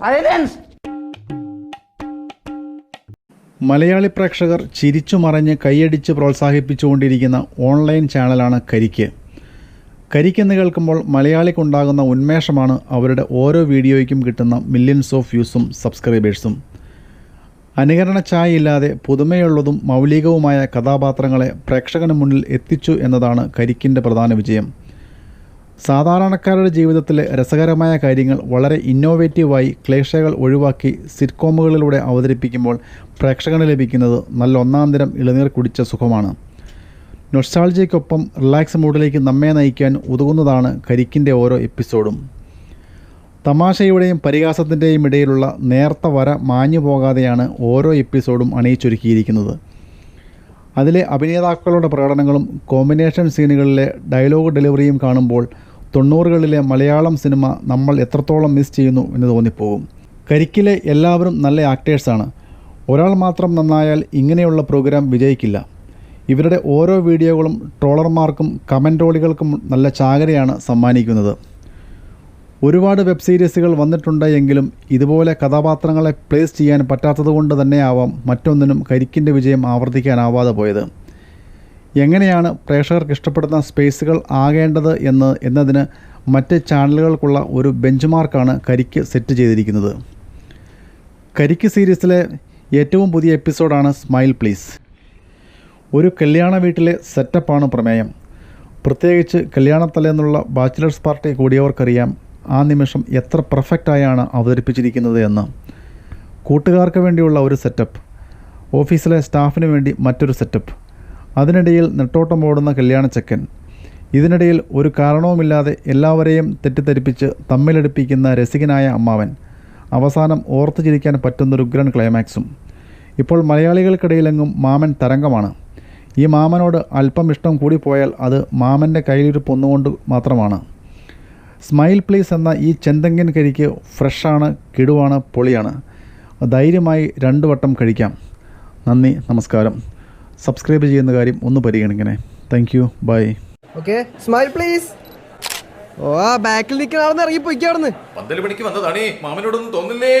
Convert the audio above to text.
Silence Malayali പ്രേക്ഷകർ ചിരിച്ചു മറഞ്ഞ് കൈയടിച്ച് പ്രോത്സാഹിപ്പിച്ചുകൊണ്ടിരിക്കുന്ന ഓൺലൈൻ ചാനലാണ് കരിക്ക്. കരിക്കെന്ന് കേൾക്കുമ്പോൾ മലയാളിക്കുണ്ടാകുന്ന ഉന്മേഷമാണ് അവരുടെ ഓരോ വീഡിയോയ്ക്കും കിട്ടുന്ന മില്യൺസ് ഓഫ് വ്യൂസും സബ്സ്ക്രൈബേഴ്സും അനുകരണ ചായയില്ലാതെ പുതുമയുള്ളതും മൗലികവുമായ കഥാപാത്രങ്ങളെ പ്രേക്ഷകന് മുന്നിൽ എത്തിച്ചു എന്നതാണ് കരിക്കിന്റെ പ്രധാന വിജയം. സാധാരണക്കാരുടെ ജീവിതത്തിലെ രസകരമായ കാര്യങ്ങൾ വളരെ ഇന്നോവേറ്റീവായി ക്ലേശകൾ ഒഴിവാക്കി സിറ്റ്കോമുകളിലൂടെ അവതരിപ്പിക്കുമ്പോൾ പ്രേക്ഷകന് ലഭിക്കുന്നത് നല്ല ഒന്നാം തരം ഇളനീർ കുടിച്ച സുഖമാണ്. നൊസ്റ്റാൾജിക്കൊപ്പം റിലാക്സ് മൂഡിലേക്ക് നമ്മെ നയിക്കാൻ ഉതകുന്നതാണ് കരിക്കിന്റെ ഓരോ എപ്പിസോഡും തമാശയുടെയും പരിഹാസത്തിന്റെയും ഇടയിലുള്ള നേർത്ത വര മാഞ്ഞു പോകാതെയാണ് ഓരോ എപ്പിസോഡും അണിയിച്ചൊരുക്കിയിരിക്കുന്നത്. അതിലെ അഭിനേതാക്കളുടെ പ്രകടനങ്ങളും കോമ്പിനേഷൻ സീനുകളിലെ ഡയലോഗ് ഡെലിവറിയും കാണുമ്പോൾ തൊണ്ണൂറുകളിലെ മലയാളം സിനിമ നമ്മൾ എത്രത്തോളം മിസ് ചെയ്യുന്നു എന്ന് തോന്നിപ്പോകും. കരിക്കിലെ എല്ലാവരും നല്ല ആക്ടേഴ്സാണ് ഒരാൾ മാത്രം നന്നായാൽ ഇങ്ങനെയുള്ള പ്രോഗ്രാം വിജയിക്കില്ല. ഇവരുടെ ഓരോ വീഡിയോകളും ട്രോളർമാർക്കും കമന്റോളികൾക്കും നല്ല ചാകരയാണ് സമ്മാനിക്കുന്നത്. ഒരുപാട് വെബ് സീരീസുകൾ വന്നിട്ടുണ്ട് എങ്കിലും ഇതുപോലെ കഥാപാത്രങ്ങളെ പ്ലേസ് ചെയ്യാൻ പറ്റാത്തതുകൊണ്ട് തന്നെയാവാം മറ്റൊന്നിനും കരിക്കിന്റെ വിജയം ആവർത്തിക്കാനാവാതെ പോയത്. എങ്ങനെയാണ് പ്രേക്ഷകർക്ക് ഇഷ്ടപ്പെടുന്ന സ്പേസുകൾ ആകേണ്ടത് എന്ന് എന്നതിന് മറ്റ് ചാനലുകൾക്കുള്ള ഒരു ബെഞ്ച് മാർക്കാണ് കരിക്ക് സെറ്റ് ചെയ്തിരിക്കുന്നത്. കരിക്ക് സീരീസിലെ ഏറ്റവും പുതിയ എപ്പിസോഡാണ് സ്മൈൽ പ്ലീസ്. ഒരു കല്യാണ വീട്ടിലെ സെറ്റപ്പാണ് പ്രമേയം. പ്രത്യേകിച്ച് കല്യാണത്തലേന്നുള്ള ബാച്ചിലേഴ്സ് പാർട്ടി കൂടിയവർക്കറിയാം ആ നിമിഷം എത്ര പെർഫെക്റ്റായാണ് അവതരിപ്പിച്ചിരിക്കുന്നത് എന്ന്. കൂട്ടുകാർക്ക് വേണ്ടിയുള്ള ഒരു സെറ്റപ്പ്. ഓഫീസിലെ സ്റ്റാഫിന് വേണ്ടി മറ്റൊരു സെറ്റപ്പ്. അതിനിടയിൽ നെട്ടോട്ടം ഓടുന്ന കല്യാണച്ചക്കൻ ഇതിനിടയിൽ ഒരു കാരണവുമില്ലാതെ എല്ലാവരെയും തെറ്റിദ്ധരിപ്പിച്ച് തമ്മിലടുപ്പിക്കുന്ന രസികനായ അമ്മാവൻ. അവസാനം ഓർത്തു ചിരിക്കാൻ പറ്റുന്നൊരു ഉഗ്രൻ ക്ലൈമാക്സും. ഇപ്പോൾ മലയാളികൾക്കിടയിലെങ്ങും മാമൻ തരംഗമാണ്. ഈ മാമനോട് അല്പം ഇഷ്ടം കൂടി പോയാൽ അത് മാമന്റെ കയ്യിലിരിപ്പ് ഒന്നുകൊണ്ട് മാത്രമാണ്. സ്മൈൽ പ്ലീസ് എന്ന ഈ ചെന്തെങ്കിൻ കരിക്ക് ഫ്രഷാണ് കിടുവാണ് പൊളിയാണ്. ധൈര്യമായി രണ്ട് വട്ടം കഴിക്കാം. നന്ദി നമസ്കാരം. സബ്സ്ക്രൈബ് ചെയ്യുന്ന കാര്യം ഒന്ന് പരിഗണിക്കണേ thank you bye okay smile please ഓ ആ ബാക്കിൽ നിൽക്കണമെന്ന് ഇറങ്ങി പൊയ്ക്കാണെന്ന് പന്തൽ പണിക്ക് വന്നതാണേ. മാമനോടൊന്നും തോന്നില്ലേ?